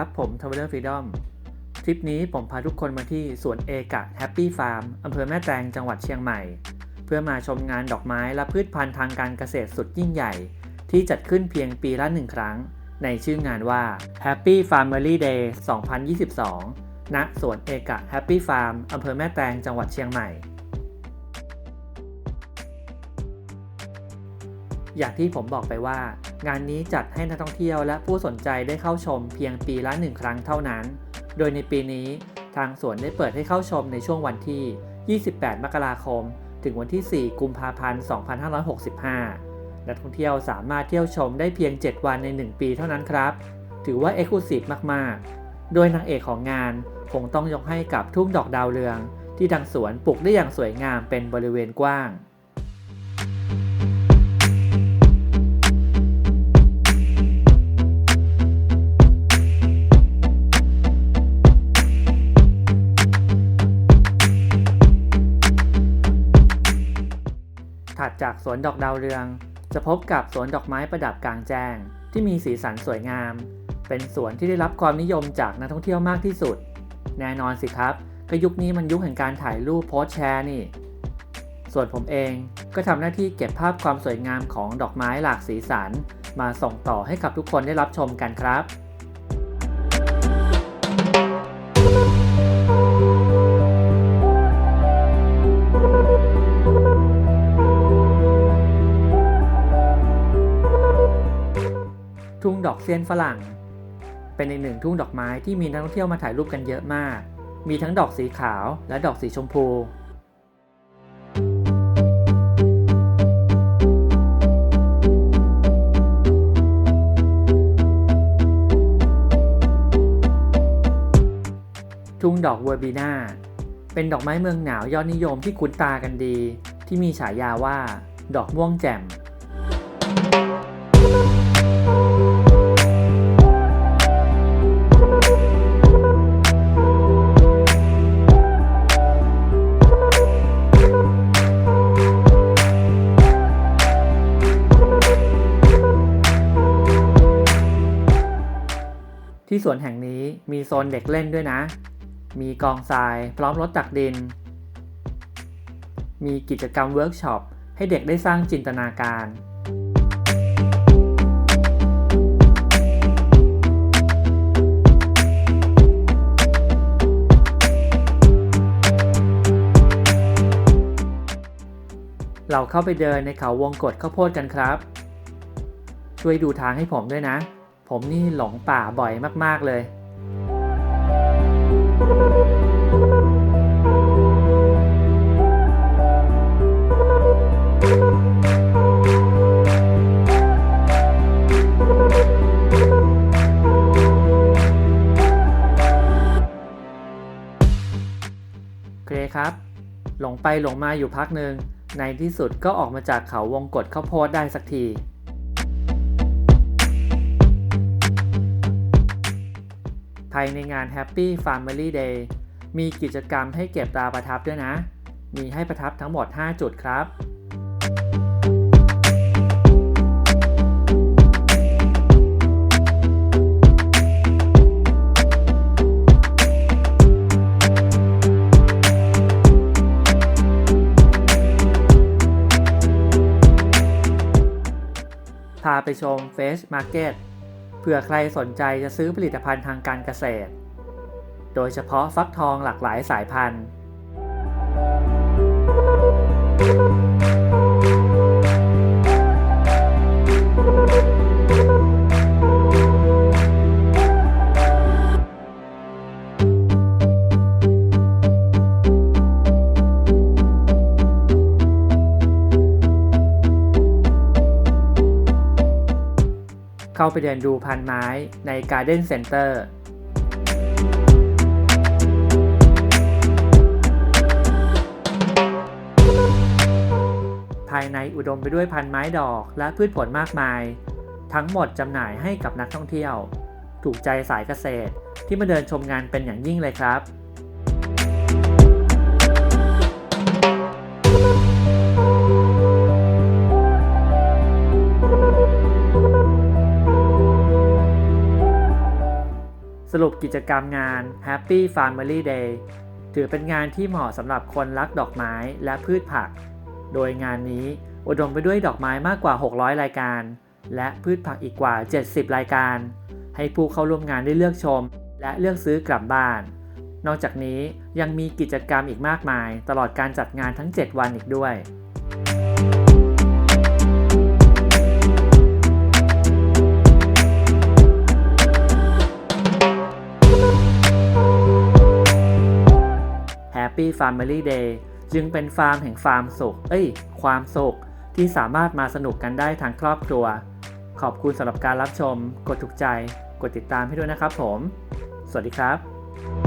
ครับ ผมทาวเวอร์ฟรีดอมทริปนี้ผมพาทุกคนมาที่สวนเอกะแฮปปี้ฟาร์มอำเภอแม่แตงจังหวัดเชียงใหม่ เพื่อมาชมงานดอกไม้และพืชพันธุ์ทางการเกษตรสุดยิ่งใหญ่ ที่จัดขึ้นเพียงปีละหนึ่งครั้ง ในชื่องานว่า Happy Family Day 2022 ณ สวนเอกะแฮปปี้ฟาร์มอำเภอแม่แตงจังหวัดเชียงใหม่ อย่างที่ผมบอกไปว่า งานนี้จัดให้นักท่องเที่ยวและผู้สนใจได้เข้าชมเพียงปีละหนึ่งครั้งเท่านั้น โดยในปีนี้ทางสวนได้เปิดให้เข้าชมในช่วงวันที่ 28 มกราคม ถึงวันที่ 4 กุมภาพันธ์ 2565 นักท่องเที่ยวสามารถเที่ยวชมได้เพียง 7 วันใน 1 ปีเท่านั้นครับ ถือว่าเอกลุศิมากๆ โดยนางเอกของงานคงต้องยกให้กับทุ่งดอกดาวเรือง ที่ทางสวนปลูกได้อย่างสวยงามเป็นบริเวณกว้าง ถัดจากสวนดอกดาวเรือง จะพบกับสวนดอกไม้ประดับกลางแจ้ง ที่มีสีสันสวยงาม เป็นสวนที่ได้รับความนิยมจากนักท่องเที่ยวมากที่สุด แน่นอนสิครับก็ยุคนี้มันยุคแห่งการถ่ายรูปโพสแชร์นี่ ส่วนผมเองก็ทำหน้าที่เก็บภาพความสวยงามของดอกไม้หลากสีสัน มาส่งต่อให้กับทุกคนได้รับชมกันครับ ทุ่งดอกเซียนฝรั่ง เป็นอีกหนึ่งทุ่งดอกไม้ที่มีนักท่องเที่ยวมาถ่ายรูปกันเยอะมาก มีทั้งดอกสีขาวและดอกสีชมพูทุ่งดอกเวอร์บีนาเป็นดอกไม้เมืองหนาวยอดนิยมที่คุ้นตากันดี ที่มีฉายาว่า ดอกม่วงแจ่ม ที่สวนแห่งนี้มีโซนเด็กเล่นด้วยนะ มีกองทรายพร้อมรถตักดิน มีกิจกรรมเวิร์กช็อปให้เด็กได้สร้างจินตนาการ เราเข้าไปเดินในเขาวงกฏข้าวโพดกันครับ ช่วยดูทางให้ผมด้วยนะ ผมนี่หลงป่าบ่อยมากๆเลย เคครับ หลงไปหลงมาอยู่พักหนึ่ง ในที่สุดก็ออกมาจากเขาวงกฏข้าวโพดได้สักที ภายในงาน Happy Family Day มีกิจกรรมให้เก็บตาประทับด้วยนะ มีให้ประทับทั้งหมด 5 จุดครับ พาไปชม Face Market เผื่อใครสนใจจะซื้อผลิตภัณฑ์ทางการเกษตร โดยเฉพาะฟักทองหลากหลายสายพันธุ์ เข้าไปเดินดูพันไม้ใน Garden Center ภายในอุดมไปด้วยพันไม้ดอกและพืชผลมากมาย ทั้งหมดจำหน่ายให้กับนักท่องเที่ยว ถูกใจสายเกษตรที่มาเดินชมงานเป็นอย่างยิ่งเลยครับ รุปกิจกรรมงาน Happy Family Day ถือเป็นงานที่เหมาะสำหรับคนรักดอกไม้และพืชผัก โดยงานนี้อุดมไปด้วยดอกไม้มากกว่า 600 รายการ และพืชผักอีกกว่า 70 รายการ ให้ผู้เข้าร่วมงานได้เลือกชม และเลือกซื้อกลับบ้าน นอกจากนี้ยังมีกิจกรรมอีกมากมาย ตลอดการจัดงานทั้ง 7 วันอีกด้วย Happy Family Day จึงเป็นฟาร์มแห่งฟาร์มสุข เอ้ย ความสุขที่สามารถมาสนุกกันได้ทั้งครอบครัว ขอบคุณสำหรับการรับชม กดถูกใจ กดติดตามให้ด้วยนะครับผม สวัสดีครับ